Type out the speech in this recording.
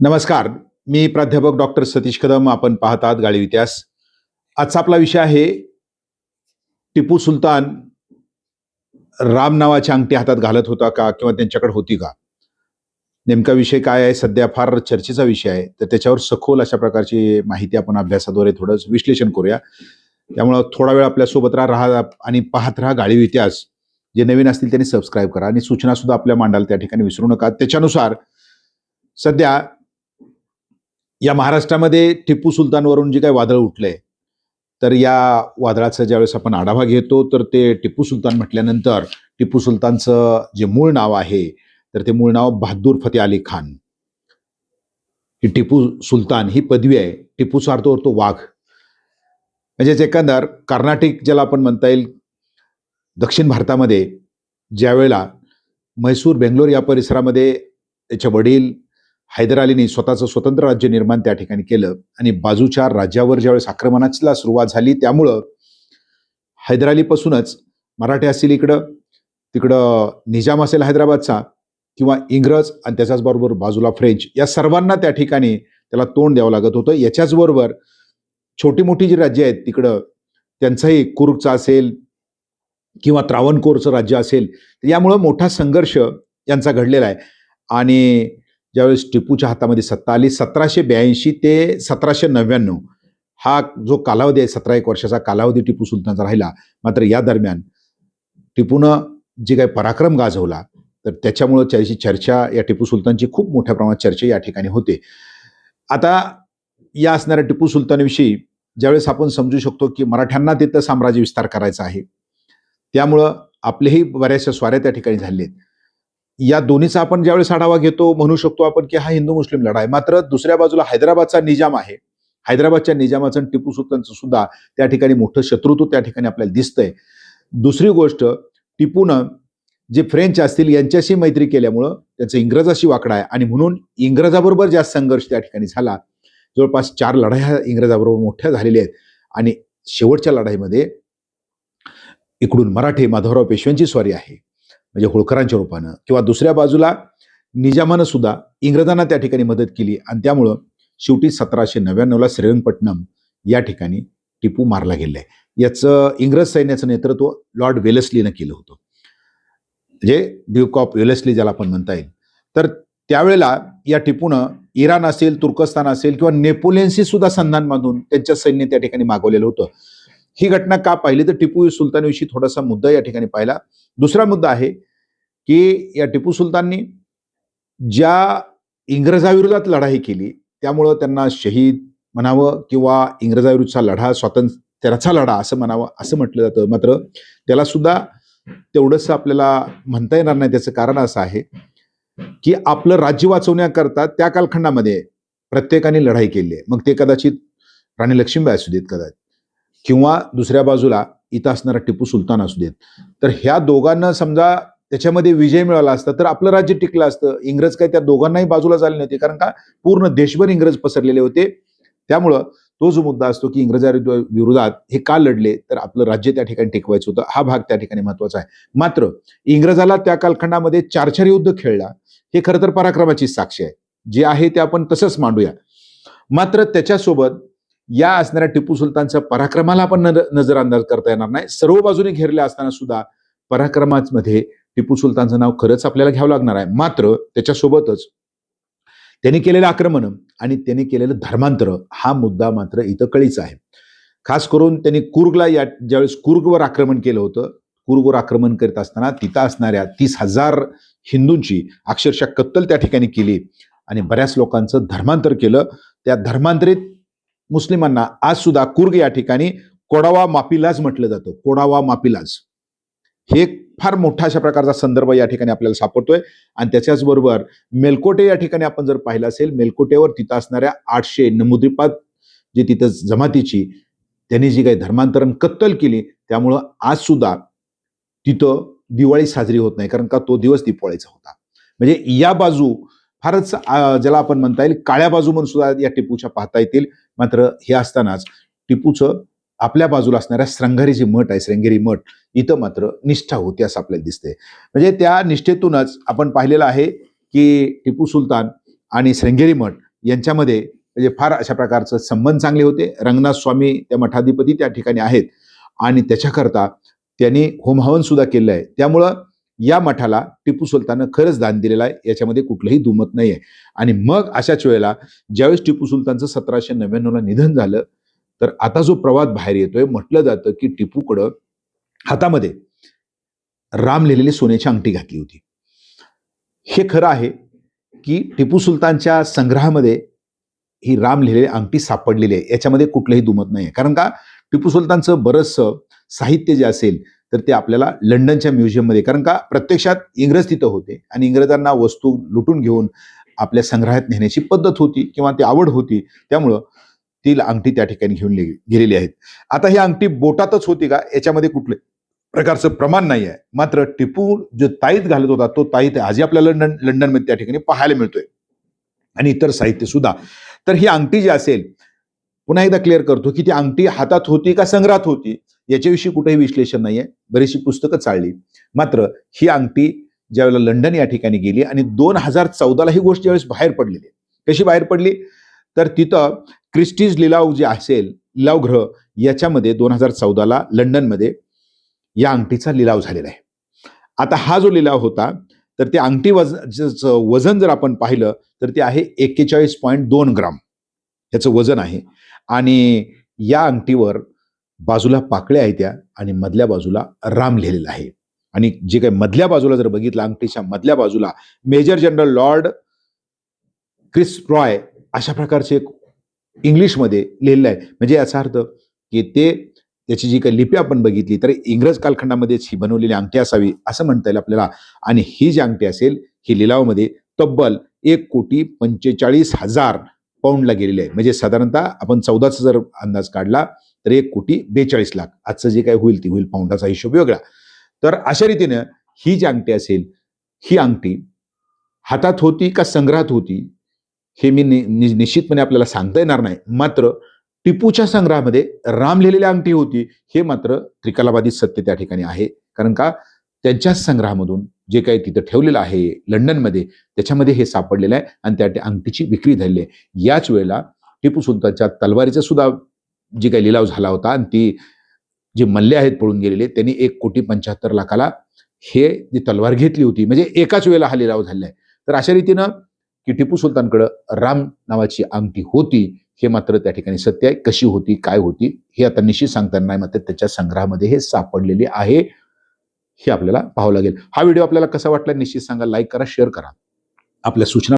नमस्कार. मी प्राध्यापक डॉक्टर सतीश कदम. आपण पाहत आहात इतिहास. आजचा आपला विषय आहे टिपू सुलतान राम नावाची अंगठी हातात घालत होता का किंवा त्यांच्याकडे होती का? नेमका विषय काय आहे? सध्या फार चर्चेचा विषय आहे. तर त्याच्यावर सखोल अशा प्रकारची माहिती आपण अभ्यासाद्वारे थोडं विश्लेषण करूया. त्यामुळं थोडा वेळ आपल्यासोबत राहा राहा आणि पाहत राहा गाळीव इतिहास. जे नवीन असतील त्यांनी सबस्क्राईब करा आणि सूचना सुद्धा आपल्या मांडाल त्या ठिकाणी विसरू नका. त्याच्यानुसार सध्या या महाराष्ट्रामध्ये टिपू सुलतानवरून जे काही वादळ उठलंय तर या वादळाचा ज्यावेळेस आपण आढावा घेतो तर ते टिपू सुलतान म्हटल्यानंतर टिपू सुलतानचं जे मूळ नाव आहे तर ते मूळ नाव बहादूर फतेह अली खान. ही टिपू सुलतान ही पदवी आहे. टिपूचा अर्थ तो वाघ. म्हणजेच एकंदर कर्नाटिक ज्याला आपण म्हणता येईल दक्षिण भारतामध्ये ज्यावेळेला म्हैसूर बेंगलोर या परिसरामध्ये त्याचे वडील हैदर अलीने स्वतःचं स्वतंत्र राज्य निर्माण त्या ठिकाणी केलं आणि बाजूच्या राज्यावर ज्यावेळेस आक्रमणाला सुरुवात झाली त्यामुळं हैदर अलीपासूनच मराठी असतील इकडं तिकडं निजाम असेल हैदराबादचा किंवा इंग्रज आणि त्याच्याचबरोबर बाजूला फ्रेंच या सर्वांना त्या ठिकाणी त्याला तोंड द्यावं लागत होतं. याच्याचबरोबर छोटी मोठी जी राज्य आहेत तिकडं त्यांचंही कुर्गचं असेल किंवा त्रावणकोरचं राज्य असेल तर यामुळं मोठा संघर्ष यांचा घडलेला आहे. आणि ज्यावेळेस टिपूच्या हातामध्ये सत्ता आली सतराशे ब्याऐंशी ते सतराशे नव्याण्णव हा जो कालावधी आहे सतरा एक वर्षाचा कालावधी टिपू सुलतानचा राहिला मात्र या दरम्यान टिपूनं जे काही पराक्रम गाजवला तर त्याच्यामुळं त्याची चर्चा या टिपू सुलतानची खूप मोठ्या प्रमाणात चर्चा या ठिकाणी होते. आता या असणाऱ्या टिपू सुलतानविषयी ज्यावेळेस आपण समजू शकतो की मराठ्यांना तिथं साम्राज्य विस्तार करायचा आहे त्यामुळं आपलेही बऱ्याचशा स्वाऱ्या त्या ठिकाणी झाले आहेत. या दोन्हीचा आपण ज्यावेळेस आढावा घेतो म्हणू शकतो आपण की हा हिंदू मुस्लिम लढा आहे. मात्र दुसऱ्या बाजूला हैदराबादचा निजाम आहे. हैदराबादच्या निजामाचं आणि टिपू सुलतानचं सुद्धा त्या ठिकाणी मोठं शत्रुत्व त्या ठिकाणी आपल्याला दिसतंय. दुसरी गोष्ट टिपूनं जे फ्रेंच असतील यांच्याशी मैत्री केल्यामुळं त्यांचं इंग्रजाशी वाकडा आहे. आणि म्हणून इंग्रजाबरोबर जास्त संघर्ष त्या ठिकाणी झाला. जवळपास चार लढाया इंग्रजाबरोबर मोठ्या झालेल्या आहेत. आणि शेवटच्या लढाईमध्ये इकडून मराठे माधवराव पेशव्यांची स्वारी आहे. म्हणजे होळकरांच्या रूपानं. किंवा दुसऱ्या बाजूला निजामानं सुद्धा इंग्रजांना त्या ठिकाणी मदत केली आणि त्यामुळं शेवटी सतराशे नव्याण्णवला श्रीरंगपट्टणम या ठिकाणी टिपू मारला गेलाय. याचं इंग्रज सैन्याचं नेतृत्व लॉर्ड वेलस्लीनं केलं होतं. म्हणजे ड्यूक ऑफ वेलस्ली ज्याला आपण म्हणता येईल. तर त्यावेळेला या टिपूनं इराण असेल तुर्कस्तान असेल किंवा नेपोलियनशी सुद्धा संधान बांधून त्यांच्या सैन्य त्या ठिकाणी मागवलेलं होतं. ही घटना का पाहिली? तर टिपू सुलतानविषयी थोडासा मुद्दा या ठिकाणी पाहिला. दुसरा मुद्दा आहे की या टिपू सुलताननी ज्या इंग्रजाविरोधात लढाई केली त्यामुळं त्यांना शहीद म्हणावं किंवा इंग्रजाविरुद्धचा लढा स्वातंत्र्याचा लढा असं म्हणावं असं म्हटलं जातं. मात्र त्याला सुद्धा तेवढंसं आपल्याला म्हणता येणार नाही. त्याचं कारण असं आहे की आपलं राज्य वाचवण्याकरता त्या कालखंडामध्ये प्रत्येकाने लढाई केली आहे. मग ते कदाचित राणी लक्ष्मीबाई असू देत कदाचित किंवा दुसऱ्या बाजूला इथं असणारा टिपू सुलतान असू देत. तर ह्या दोघांना समजा त्याच्यामध्ये विजय मिळाला असता तर आपलं राज्य टिकलं असतं. इंग्रज काय त्या दोघांनाही बाजूला झाले नव्हते कारण का? पूर्ण देशभर इंग्रज पसरलेले होते. त्यामुळं तो जो मुद्दा असतो की इंग्रजा विरोधात हे का लढले तर आपलं राज्य त्या ठिकाणी टिकवायचं होतं. हा भाग त्या ठिकाणी महत्त्वाचा आहे. मात्र इंग्रजाला त्या कालखंडामध्ये चार चार युद्ध खेळला हे खरं तर पराक्रमाची साक्ष आहे. जे आहे ते आपण तसंच मांडूया. मात्र त्याच्यासोबत या असणाऱ्या टिपू सुलतानच्या पराक्रमाला आपण नजरअंदाज करता येणार नाही. सर्व बाजूने घेरले असताना सुद्धा पराक्रमामध्ये टिपू सुलतानचं नाव खरंच आपल्याला घ्यावं लागणार आहे. मात्र त्याच्यासोबतच त्यांनी केलेलं आक्रमण आणि त्यांनी केलेलं धर्मांतर हा मुद्दा मात्र इथं कळीचा आहे. खास करून त्यांनी कुर्गला या ज्यावेळेस कुर्गवर आक्रमण केलं होतं कुर्गवर आक्रमण करीत असताना तिथं असणाऱ्या तीस हजार हिंदूंची अक्षरशः कत्तल त्या ठिकाणी केली आणि बऱ्याच लोकांचं धर्मांतर केलं. त्या धर्मांतरित मुस्लिमांना आज सुद्धा कुर्ग या ठिकाणी कोडावा मापिलाज म्हटलं जातं. कोडावा मापिलाज. हे फार मोठा अशा प्रकारचा संदर्भ या ठिकाणी आपल्याला सापडतोय. आणि त्याच्याचबरोबर मेलकोटे या ठिकाणी आपण जर पाहिलं असेल मेलकोटेवर तिथं असणाऱ्या आठशे नमुद्रीपात जे तिथं जमातीची त्यांनी जी काही धर्मांतरण कत्तल केली त्यामुळं आज सुद्धा तिथं दिवाळी साजरी होत नाही कारण का तो दिवस दिपवाळीचा होता. म्हणजे या बाजू फारच ज्याला आपण म्हणता येईल काळ्या बाजू म्हणून सुद्धा या टिपूच्या पाहता येतील. मात्र हे असतानाच टिपूचं आपल्या बाजूला असणाऱ्या श्रंगारी जी मठ आहे श्रंगेरी मठ इथं मात्र निष्ठा होती असं आपल्याला दिसते म्हणजे त्या निष्ठेतूनच आपण पाहिलेलं आहे की टिपू सुलतान आणि श्रंगेरी मठ यांच्यामध्ये म्हणजे फार अशा प्रकारचं संबंध चांगले होते. रंगनाथ स्वामी त्या मठाधिपती त्या ठिकाणी आहेत आणि त्याच्याकरता त्यांनी होमहवन सुद्धा केलं आहे. त्यामुळं या मठाला टिपू सुलताननं खरंच दान दिलेलं आहे. याच्यामध्ये कुठलंही दुमत नाही आहे आणि मग अशाच वेळेला ज्यावेळेस टिपू सुलतानचं सतराशे नव्याण्णवला निधन झालं तर आता जो प्रवाद बाहेर येतोय म्हटलं जातं की टिपूकडं हातामध्ये राम लिहिलेली सोन्याची अंगठी घातली होती. हे खरं आहे की टिपू सुलतानच्या संग्रहामध्ये ही राम लिहिलेली अंगठी सापडलेली आहे. याच्यामध्ये कुठलंही दुमत नाही आहे कारण का? टिपू सुलतानचं बरंचसं साहित्य जे असेल तर ते आपल्याला लंडनच्या म्युझियममध्ये कारण का? प्रत्यक्षात इंग्रज तिथं होते आणि इंग्रजांना वस्तू लुटून घेऊन आपल्या संग्रहात नेण्याची पद्धत होती किंवा ती आवड होती. त्यामुळं तील अंगठी त्या ठिकाणी घेऊन गेलेली आहेत. आता ही अंगठी बोटातच होती का? याच्यामध्ये कुठले प्रकारचं प्रमाण नाही आहे. मात्र टिपू जो ताईत घालत होता तो ताईत आजही आपल्याला लंडन लंडनमध्ये त्या ठिकाणी पाहायला मिळतोय. आणि इतर साहित्य सुद्धा. तर ही अंगठी जी असेल पुन्हा एकदा क्लिअर करतो की ती अंगठी हातात होती का संग्रहात होती याच्याविषयी कुठेही विश्लेषण नाहीये. बरीचशी पुस्तकं चालली. मात्र ही अंगठी ज्यावेळेला लंडन या ठिकाणी गेली आणि दोन हजार चौदाला ही गोष्ट ज्यावेळेस बाहेर पडलेली कशी बाहेर पडली? तर तिथं क्रिस्टीज लिलाव जे असेल लिलावगृह याच्यामध्ये दोन हजार चौदाला लंडनमध्ये या अंगठीचा लिलाव झालेला आहे. आता हा जो लिलाव होता तर ते अंगठी वज वजन जर आपण पाहिलं तर ते आहे एक्केचाळीस पॉईंट दोन ग्राम. याचं वजन आहे. आणि या अंगठीवर बाजूला पाकळ्या आहेत त्या आणि मधल्या बाजूला राम लिहिलेला आहे. आणि जे काही मधल्या बाजूला जर बघितलं अंगठीच्या मधल्या बाजूला major general lord Chris Roy अशा प्रकारचे एक इंग्लिशमध्ये लिहिलेलं आहे. म्हणजे याचा अर्थ की ते त्याची जी काही लिपी आपण बघितली तर इंग्रज कालखंडामध्येच ही बनवलेली अंगठी असावी असं म्हणता येईल आपल्याला. आणि ही जी अंगठी असेल ही लिलावमध्ये तब्बल एक कोटी पंचेचाळीस हजार पाऊंडला गेलेली आहे. म्हणजे साधारणतः आपण चौदाचा जर अंदाज काढला तर एक कोटी बेचाळीस लाख. आजचं जे काय होईल ती होईल पाऊंडाचा हिशोब वेगळा. तर अशा रीतीनं ही जी अंगठी असेल ही अंगठी हातात होती का संग्रहात होती? हे मी नि- नि- निश्चितपणे आपल्याला सांगता येणार नाही. मात्र टिपूच्या संग्रहामध्ये राम लिहिलेली अंगठी होती. हे मात्र त्रिकालाबादी सत्य त्या ठिकाणी आहे. कारण का? त्यांच्याच संग्रहामधून जे काही तिथं ठेवलेलं आहे लंडनमध्ये त्याच्यामध्ये हे सापडलेलं आहे आणि त्या अंगठीची विक्री झालेली आहे. याच वेळेला टिपू सुलतानच्या तलवारीचा सुद्धा जी काही लिलाव झाला होता आणि ती जे मल्ले आहेत पळून गेलेले त्यांनी एक कोटी पंच्याहत्तर लाखाला हे जी तलवार घेतली होती म्हणजे एकाच वेळेला हा लिलाव झालेला आहे. तर अशा रीतीनं की टिपू सुलतानकडं राम नावाची अंगठी होती हे मात्र त्या ठिकाणी सत्य आहे. कशी होती काय होती हे आता निश्चित सांगताना नाही मात्र त्याच्या संग्रहामध्ये हे सापडलेले आहे हे आपल्याला पाहावं लागेल. हा व्हिडिओ आपल्याला कसा वाटला निश्चित सांगा लाईक करा शेअर करा. आपल्या सूचना